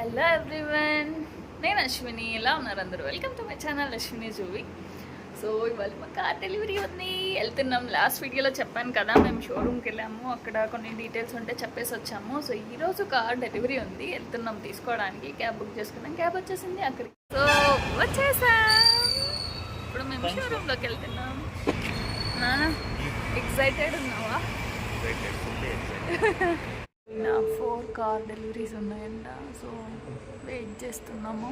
Hello everyone నేను అశ్విని. ఎలా ఉన్నారు అందరూ? Welcome to my channel Ashwini Juvi so ఇవాళ మా కార్ డెలివరీ ఉంది. వెళ్తున్నాం. లాస్ట్ వీడియోలో చెప్పాను కదా మేము షోరూమ్కి వెళ్ళాము. అక్కడ కొన్ని డీటెయిల్స్ ఉంటే చెప్పేసి వచ్చాము. సో ఈరోజు కార్ డెలివరీ ఉంది. వెళ్తున్నాం తీసుకోవడానికి. క్యాబ్ బుక్ చేసుకున్నాం. క్యాబ్ వచ్చేసింది అక్కడికి. సో వచ్చేసాం. ఇప్పుడు మేము షోరూంలోకి వెళ్తున్నాం. ఎక్సైటెడ్ ఉన్నావా? నా ఫోర్ కార్ డెలివరీస్ ఉన్నాయంట సో వెయిట్ చేస్తున్నాము.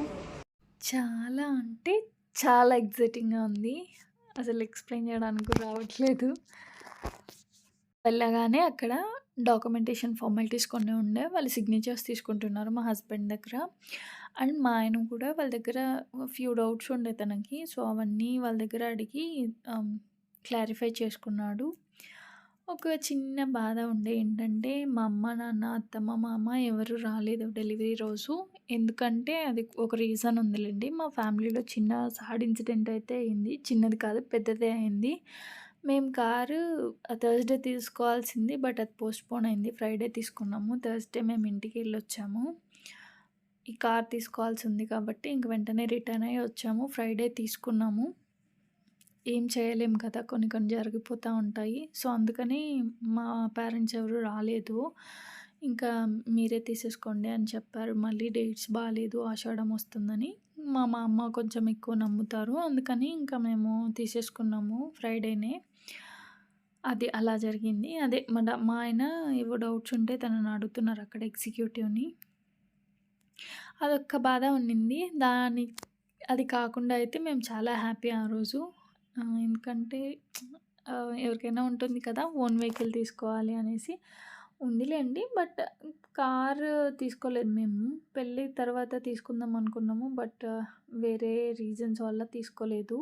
చాలా అంటే చాలా ఎగ్జైటింగ్గా ఉంది. అసలు ఎక్స్ప్లెయిన్ చేయడానికి రావట్లేదు. వెళ్ళగానే అక్కడ డాక్యుమెంటేషన్ ఫార్మాలిటీస్ కొన్ని ఉండే వాళ్ళు సిగ్నేచర్స్ తీసుకుంటున్నారు మా హస్బెండ్ దగ్గర. అండ్ మా ఆయన కూడా వాళ్ళ దగ్గర ఫ్యూ డౌట్స్ ఉండే తనకి సో అవన్నీ వాళ్ళ దగ్గర అడిగి um, క్లారిఫై చేసుకున్నాడు. ఒక చిన్న బాధ ఉండే ఏంటంటే మా అమ్మ నాన్న అత్తమ్మ మామ ఎవరు రాలేదు డెలివరీ రోజు. ఎందుకంటే అది ఒక రీజన్ ఉందిలేండి. మా ఫ్యామిలీలో చిన్న సాడ్ ఇన్సిడెంట్ అయితే అయింది. చిన్నది కాదు పెద్దదే అయింది. మేము కారు థర్స్డే తీసుకోవాల్సింది బట్ అది పోస్ట్పోన్ అయింది. ఫ్రైడే తీసుకున్నాము. థర్స్డే మేము ఇంటికి వెళ్ళి వచ్చాము ఈ కార్ తీసుకోవాల్సి ఉంది కాబట్టి ఇంక వెంటనే రిటర్న్ అయ్యి వచ్చాము. ఫ్రైడే తీసుకున్నాము. ఏం చేయలేం కదా కొన్ని కొన్ని జరిగిపోతూ ఉంటాయి. సో అందుకని మా పేరెంట్స్ ఎవరు రాలేదు. ఇంకా మీరే తీసేసుకోండి అని చెప్పారు. మళ్ళీ డేట్స్ బాగాలేదు ఆషాఢం వస్తుందని. మా మా అమ్మ కొంచెం ఎక్కువ నమ్ముతారు. అందుకని ఇంకా మేము తీసేసుకున్నాము ఫ్రైడేనే. అది అలా జరిగింది. అదే మా మా ఆయన ఏవో డౌట్స్ ఉంటే తనని అడుగుతున్నారు అక్కడ ఎగ్జిక్యూటివ్ని. అదొక్క బాధ ఉండింది దాని అది కాకుండా అయితే మేము చాలా హ్యాపీ ఆ రోజు. ఎందుకంటే ఎవరికైనా ఉంటుంది కదా ఓన్ వెహికల్ తీసుకోవాలి అనేసి ఉందిలేండి. బట్ కార్ తీసుకోలేదు మేము. పెళ్ళి తర్వాత తీసుకుందాం అనుకున్నాము. బట్ వేరే రీజన్స్ వల్ల తీసుకోలేదు.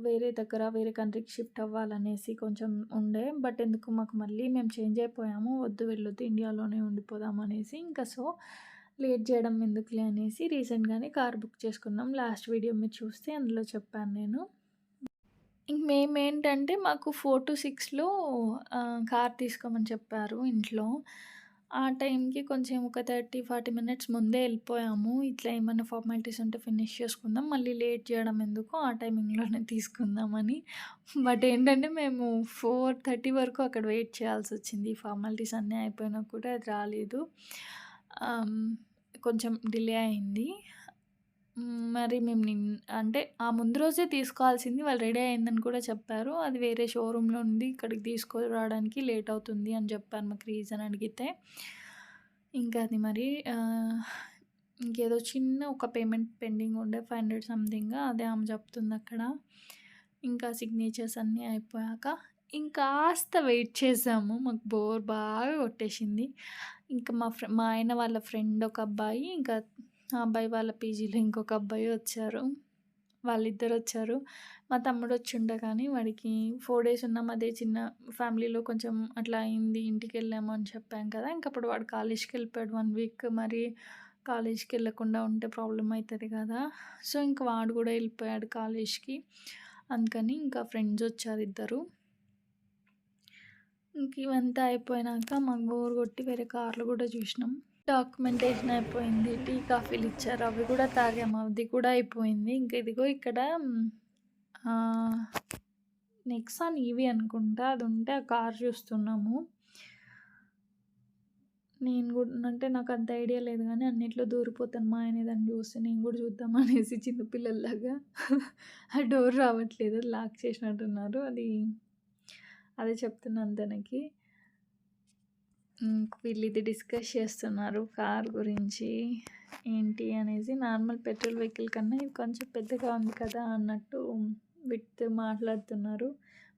వేరే దగ్గర వేరే కంట్రీకి షిఫ్ట్ అవ్వాలనేసి కొంచెం ఉండే. బట్ ఎందుకు మాకు మళ్ళీ మేము చేంజ్ అయిపోయాము. వద్దు వెళ్ళొద్దు ఇండియాలోనే ఉండిపోదాం అనేసి. ఇంకా సో లేట్ చేయడం ఎందుకులే అనేసి రీసెంట్గానే కార్ బుక్ చేసుకున్నాం. లాస్ట్ వీడియో మీరు చూస్తే అందులో చెప్పాను నేను. ఇంక మేమేంటంటే మాకు ఫోర్ టు సిక్స్లో కార్ తీసుకోమని చెప్పారు ఇంట్లో. ఆ టైంకి కొంచెం ఒక థర్టీ ఫార్టీ మినిట్స్ ముందే వెళ్ళిపోయాము. ఇట్లా ఏమైనా ఫార్మాలిటీస్ ఉంటే ఫినిష్ చేసుకుందాం. మళ్ళీ లేట్ చేయడం ఎందుకు? ఆ టైమింగ్లోనే తీసుకుందామని. బట్ ఏంటంటే మేము ఫోర్ థర్టీ వరకు అక్కడ వెయిట్ చేయాల్సి వచ్చింది. ఫార్మాలిటీస్ అన్నీ అయిపోయినా కూడా అది రాలేదు. కొంచెం డిలే అయింది. మరి మేము నిన్ అంటే ఆ ముందు రోజే తీసుకోవాల్సింది వాళ్ళు రెడీ అయిందని కూడా చెప్పారు. అది వేరే షోరూంలో ఉంది ఇక్కడికి తీసుకురావడానికి లేట్ అవుతుంది అని చెప్పారు మాకు రీజన్ అడిగితే. ఇంకా అది మరి ఇంకేదో చిన్న ఒక పేమెంట్ పెండింగ్ ఉండే ఫైవ్ హండ్రెడ్ సంథింగ్ అదే ఆమె చెప్తుంది అక్కడ. ఇంకా సిగ్నేచర్స్ అన్నీ అయిపోయాక ఇంకాస్త వెయిట్ చేసాము. మాకు బోర్ బాగా కొట్టేసింది. ఇంకా మా ఫ్రె మా ఆయన వాళ్ళ ఫ్రెండ్ ఒక అబ్బాయి ఇంకా ఆ అబ్బాయి వాళ్ళ పీజీలో ఇంకొక అబ్బాయి వచ్చారు. వాళ్ళిద్దరు వచ్చారు. మా తమ్ముడు వచ్చి ఉండగానే కానీ వాడికి ఫోర్ డేస్ ఉన్నాం. అదే చిన్న ఫ్యామిలీలో కొంచెం అట్లా అయింది. ఇంటికి వెళ్ళాము అని చెప్పాం కదా. ఇంకప్పుడు వాడు కాలేజ్కి వెళ్ళిపోయాడు వన్ వీక్. మరి కాలేజ్కి వెళ్ళకుండా ఉంటే ప్రాబ్లం అవుతుంది కదా. సో ఇంకా వాడు కూడా వెళ్ళిపోయాడు కాలేజ్కి. అందుకని ఇంకా ఫ్రెండ్స్ వచ్చారు ఇద్దరు. ఇంక ఇవంతా అయిపోయినాక మాకు బోర్ కొట్టి వేరే కార్లు కూడా చూసినాం. డాక్యుమెంటేషన్ అయిపోయింది టీ కాఫీలు ఇచ్చారు అవి కూడా తాగాము అది కూడా అయిపోయింది. ఇంక ఇదిగో ఇక్కడ నెక్సాన్ ఈవీ అనుకుంటా అది ఉంటే ఆ కార్ చూస్తున్నాము. నేను కూడా అంటే నాకు అంత ఐడియా లేదు కానీ అన్నిట్లో దూరిపోతాను మా ఆయన దాన్ని చూస్తే నేను కూడా చూద్దాం అనేసి చిన్నపిల్లల్లాగా. ఆ డోర్ రావట్లేదు లాక్ చేసినట్టున్నారు అది అదే చెప్తున్నాను తనకి వీళ్ళు ఇది డిస్కస్ చేస్తున్నారు కార్ గురించి. ఏంటి అనేసి నార్మల్ పెట్రోల్ వెహికల్ కన్నా ఇది కొంచెం పెద్దగా ఉంది కదా అన్నట్టు విత్ మాట్లాడుతున్నారు.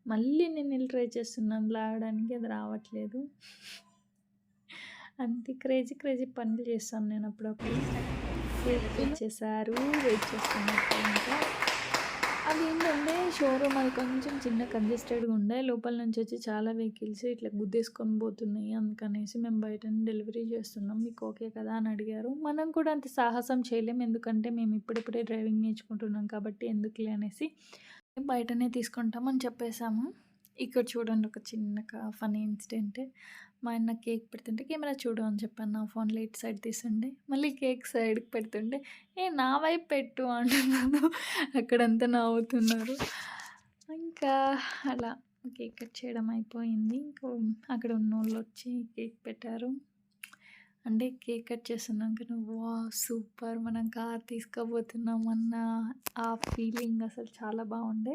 మళ్ళీ నేను వెళ్ళి ట్రై చేస్తున్నాను లాగడానికి అది రావట్లేదు. అంతే క్రేజీ క్రేజీ పనులు చేస్తాను నేను అప్పుడప్పుడు. వెయిట్ చేశారు వెయిట్ చేస్తున్నట్టు ఇంకా అది ఏంటంటే షోరూమ్ అది కొంచెం చిన్న కంజెస్టెడ్గా ఉండే లోపల నుంచి వచ్చి చాలా వెహికల్స్ ఇట్లా గుద్దేసుకొని పోతున్నాయి అందుకనేసి మేము బయట డెలివరీ చేస్తున్నాం. మీకు ఓకే కదా అని అడిగారు. మనం కూడా అంత సాహసం చేయలేం. ఎందుకంటే మేము ఇప్పుడిప్పుడే డ్రైవింగ్ నేర్చుకుంటున్నాం కాబట్టి ఎందుకులే అనేసి బయటనే తీసుకుంటామని చెప్పేశాము. ఇక్కడ చూడండి ఒక చిన్న ఫనీ ఇన్సిడెంట్. మా ఆయన కేక్ పెడుతుంటే కెమెరా చూడు అని చెప్పాను. నా ఫోన్లో ఇటు సైడ్ తీస్తుండే మళ్ళీ కేక్ సైడ్కి పెడుతుంటే ఏ నా వైపు పెట్టు అంటున్నాను. అక్కడంతా నవ్వుతున్నారు. ఇంకా అలా కేక్ కట్ చేయడం అయిపోయింది. ఇంకో అక్కడ ఉన్న వాళ్ళు వచ్చి కేక్ పెట్టారు. అంటే కేక్ కట్ చేస్తున్నాక వా సూపర్ మనం కార్ తీసుకోబోతున్నాం అన్న ఆ ఫీలింగ్ అసలు చాలా బాగుండే.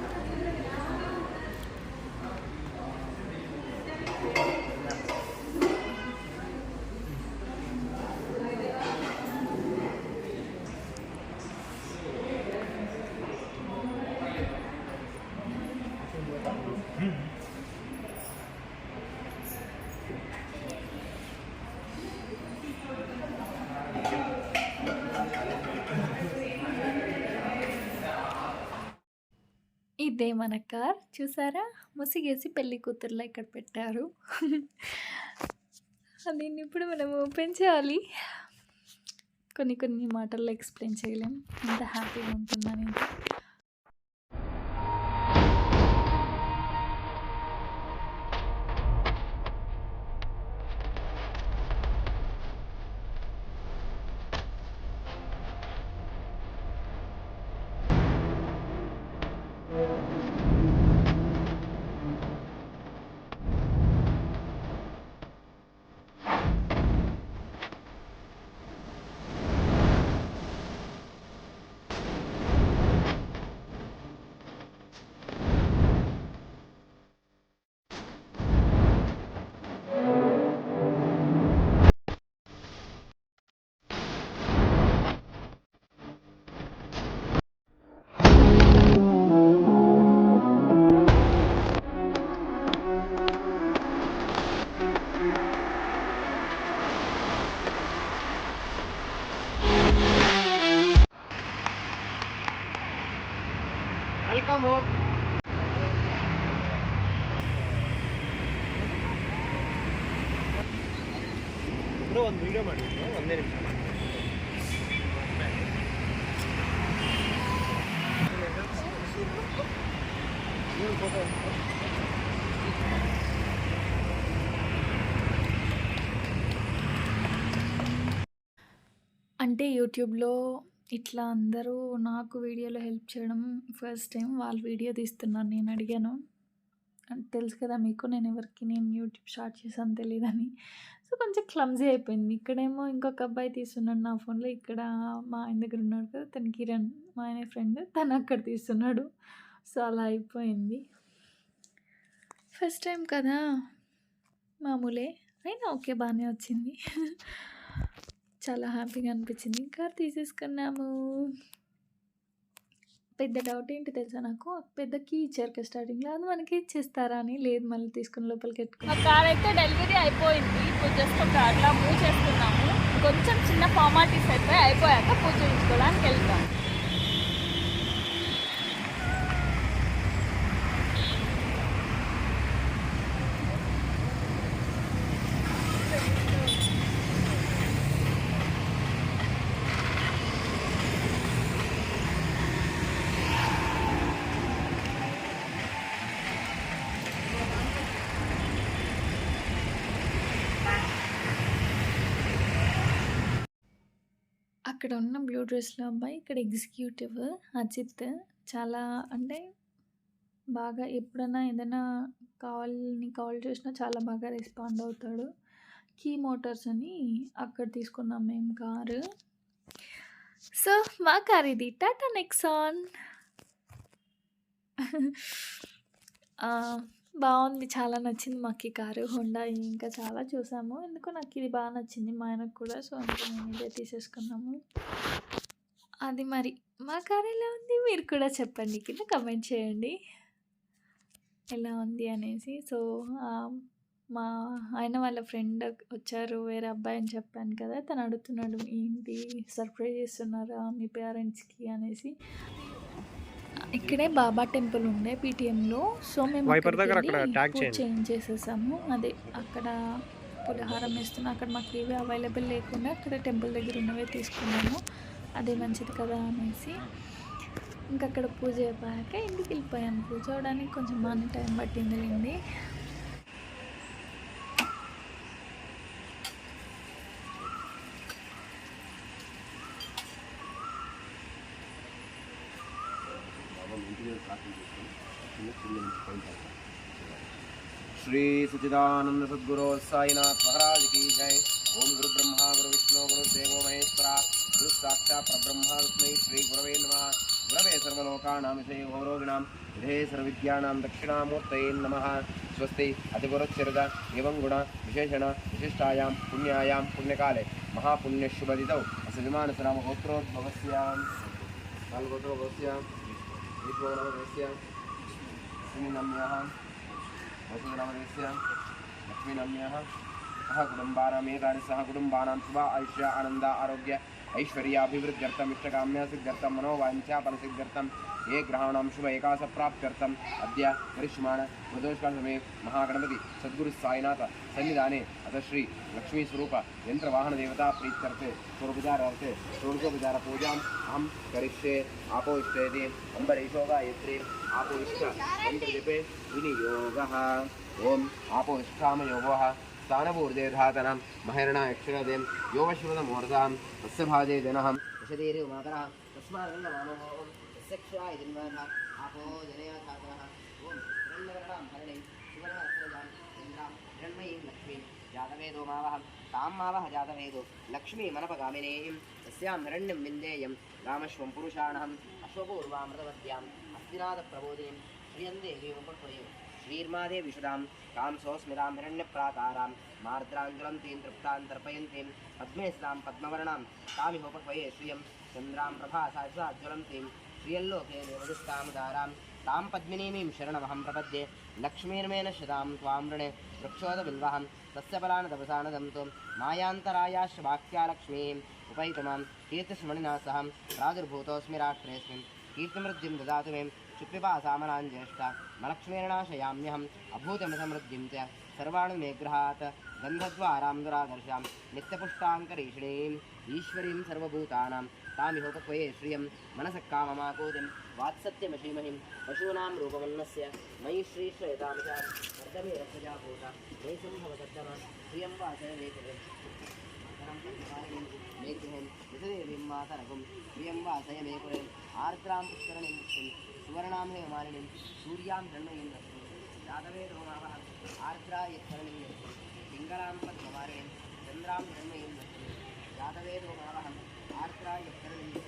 ఇదే మన కార్. చూసారా? ముసిగేసి పెళ్ళి కూతురులో ఇక్కడ పెట్టారు. దీన్ని ఇప్పుడు మనం ఓపెన్ చేయాలి. కొన్ని కొన్ని మాటల్లో ఎక్స్ప్లెయిన్ చేయలేం. ఎంత హ్యాపీగా ఉంటుందని ಒಂದು ವಿಡಿಯೋ ಮಾಡಿ ಒಂದೇ ನಿಮಿಷ ಫೋಟೋ అంటే యూట్యూబ్లో ఇట్లా అందరూ నాకు వీడియోలో హెల్ప్ చేయడం ఫస్ట్ టైం వాళ్ళు వీడియో తీస్తున్నారు నేను అడిగాను అంటే తెలుసు కదా మీకు నేను ఎవరికి నేను యూట్యూబ్ స్టార్ట్ చేశాను తెలియదని సో కొంచెం క్లమ్జీ అయిపోయింది. ఇక్కడేమో ఇంకొక అబ్బాయి తీస్తున్నాడు నా ఫోన్లో. ఇక్కడ మా ఆయన దగ్గర ఉన్నాడు కదా తను కిరణ్ మా ఆయన ఫ్రెండ్. తను అక్కడ తీస్తున్నాడు. సో అలా అయిపోయింది. ఫస్ట్ టైం కదా మామూలే. అయినా ఓకే బాగానే వచ్చింది. చాలా హ్యాపీగా అనిపించింది. ఇంకా తీసేసుకున్నాము. పెద్ద డౌట్ ఏంటి తెలుసా నాకు? పెద్ద కీ ఇచ్చారు కదా స్టార్టింగ్లో అది మనకి ఇచ్చేస్తారా అని? లేదు మళ్ళీ తీసుకుని లోపలికి మా కార్ అయితే డెలివరీ అయిపోయింది. ఇప్పుడు జస్ట్ ఒక అట్లా మూవ్ చేస్తున్నాము కొంచెం చిన్న ఫార్మాలిటీస్ అయితే అయిపోయాక పూజ చేయించుకోవడానికి వెళ్తాం. ఇక్కడ ఉన్న బ్లూ డ్రెస్లో అబ్బాయి ఇక్కడ ఎగ్జిక్యూటివ్ అజిత్. చాలా అంటే బాగా ఎప్పుడైనా ఏదైనా కాల్ని కాల్ చేసినా చాలా బాగా రెస్పాండ్ అవుతాడు. కీ మోటార్స్ అని అక్కడ తీసుకున్నాం మేము కారు సో మా కార్ ఇది. టాటా నెక్సాన్ బాగుంది. చాలా నచ్చింది మాకు ఈ కారు. హోండా ఇంకా చాలా చూసాము. ఎందుకో నాకు ఇది బాగా నచ్చింది మా ఆయనకు కూడా. సో అందుకే మేము ఇదే తీసేసుకున్నాము. అది మరి. మా కార్ ఎలా ఉంది? మీరు కూడా చెప్పండి. కింద కమెంట్ చేయండి. ఎలా ఉంది అనేసి. సో మా ఆయన వాళ్ళ ఫ్రెండ్ వచ్చారు. వేరే అబ్బాయి అని చెప్పాను కదా. తను అడుగుతున్నాడు ఏంటి? సర్ప్రైజ్ చేస్తున్నారా మీ పేరెంట్స్కి? అనేసి. ఇక్కడే బాబా టెంపుల్ ఉండే పీటీఎంలో. సో మేము. చేంజ్ చేసేసాము. అదే అక్కడ పులిహారం వేస్తున్నా అక్కడ మాకు ఏవి అవైలబుల్ లేకుండా అక్కడ టెంపుల్ దగ్గర ఉన్నవే తీసుకున్నాము. అదే మంచిది కదా అనేసి. ఇంకా అక్కడ పూజ అయిపోయాక ఇంటికి వెళ్ళిపోయాను పూజ అవడానికి కొంచెం బాగానే టైం పట్టింది श्री सच्चिदानंद सद्गुरु साईनाथ महाराज की जय। ओम गुरु ब्रह्मा गुरु विष्णु गुरु देवो महेश्वरा। गुरु साक्षात् परब्रह्मा तस्मै श्री गुरवे नमः। गुरवे सर्वलोकानां विषये गौरोगिणां विधे सर्वविद्यानां दक्षिणामूर्तये नमः। स्वस्ति अतिगुरुच्चरित एवं गुण विशेषण, विशिष्टायां, पुण्यायां, पुण्यकाले, महापुण्यशुभदितौ। अस्य विमानसरामगोत्रोद्भवस्यां कालगोत्रोद्भवस्यां विश्वनामस्य Masuk dalam Malaysia. Nak minum ni ha. सह कुटुम्बानामेकानि सह कुटुम्बानां शुभ आयुष्य आनन्द आरोग्य ऐश्वर्याभिवृद्ध्यर्थम् इष्टकाम्य सिद्ध्यर्थं मनोवाञ्छापनसिद्ध्यर्थं ये ग्रहाणां शुभ एकासप्राप्त्यर्थम् अद्य करिष्यमाण प्रदोषकालसमये महागणपति सद्गुरु साईनाथ सन्निधाने अथ श्री लक्ष्मीस्वरूप यन्त्रवाहनदेवता प्रीत्यर्थे स्वरूपचारार्थे षोडशोपचारपूजाम् अहं करिष्ये आपो इष्टेति अम्बरीशो गायत्री आपो इष्ट मन्त्रजपे विनियोगः ॐ आपो इष्ठामयोगः स्थानपूर्देधातनं महिरणा यक्षगदें योगशिवदमूर्धां तस्य भाजे जनः विशदीरि उमाकरः तस्मादङ्गमामोः तस्य क्षाय जन्मनः आपो जनया छात्रः ॐ हिरण्यवर्णां हरिणीं सुवर्णवस्त्रजां इन्द्रां हिरण्मयीं लक्ष्मीं जातवेदो मावः तां मावः जातवेदो लक्ष्मीमनपगामिनीं तस्यां हिरण्यं विन्देयं रामश्वं पुरुषाणहम् अश्वपूर्वामृतवत्याम् अस्तिनाथप्रबोधिनीं శ్రియన్దేవి ఉపకృయం శ్రీర్మాదేవి సుధాం కాం సోస్మిరాం హిరణ్యప్రాకారాం మార్ద్రాంజలం తీం తృప్తాం తర్పయంతీం పద్మేశ్రాం పద్మవర్ణాం తామిహోపక్వయే శ్రియం చంద్రాం ప్రభాసాజ్వలం తీం శ్రియల్లోకే నిర్వదిస్తాముదారాం తాం పద్మినీమీం శరణమహం ప్రపద్యే లక్ష్మీర్మేణ శతాం త్వామృణే వృక్షోదబిల్వహం తస్య బలాన తపసానదంతో మాయాంతరాయాశ్చ వాక్యాలక్ష్మీం ఉపైతమాం కీర్తిస్మణినా సహం ప్రాదుర్భూతోస్మి రాష్ట్రేస్మిన్ कीर्तिमृद्धिं ददातु मे क्षुप्यपासामनां ज्येष्ठा मलक्ष्मीर्णाशयाम्यहम्। अभूतमसमृद्धिं च सर्वाणि मे गृहात्। गन्धद्वारां दुरादर्शां नित्यपुष्टाङ्करीषिणीम्। ईश्वरीं सर्वभूतानां तामिहोपक्वये श्रियं मनसः काममाकोदिं वात्सत्यमशीमहिं पशूनां रूपमन्नस्य। मयि श्रीश्रयतामिषा वर्धमे रक्षजाभूता। मे सम्भवतत्तम श्रियं மேக்கிரேன் விசதேவியம்மா தரகும். பிரியம்மா அசயமேகுரேன் ஆர்திராம் புஷ்கரன் புஷ்கன் சுவர்ணாமே மாலினின் சூர்யாம் தன்மையின் யாதவே ரோமாவ ஆர்திரா யத்கரணியும் பிங்களாம் பத்மவாரேன் சந்திராம் தன்மையின் யாதவே ரோமாவ ஆர்திரா யத்கரணியும்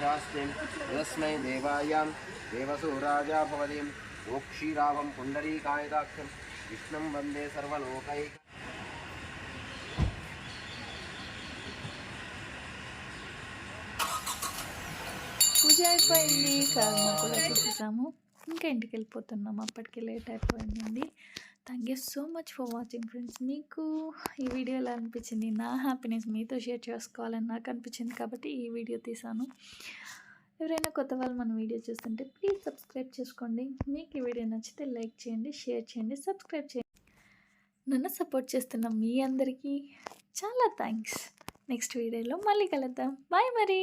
प्रियमाशास्तिं तस्मै देवायां देवसूराजा भवतीं मोक्षीराभं पुण्डरीकायदाक्षं विष्णुं वन्दे सर्वलोकैक పూజ అయిపోయింది కర్మ కూడా చేసేసాము ఇంకా ఇంటికి వెళ్ళిపోతున్నాం అప్పటికి లేట్ అయిపోయిందండి Thank you so much for watching friends మీకు ఈ వీడియో ఎలా అనిపించింది? నా హ్యాపీనెస్ మీతో షేర్ చేసుకోవాలని నాకు అనిపించింది కాబట్టి ఈ వీడియో తీసాను. ఎవరైనా కొత్త వాళ్ళు మన వీడియో చూస్తుంటే ప్లీజ్ సబ్స్క్రైబ్ చేసుకోండి. మీకు ఈ వీడియో నచ్చితే లైక్ చేయండి షేర్ చేయండి సబ్స్క్రైబ్ చేయండి. నన్ను సపోర్ట్ చేస్తున్న మీ అందరికీ చాలా థ్యాంక్స్ నెక్స్ట్ వీడియోలో మళ్ళీ కలుద్దాం. బాయ్ మరి.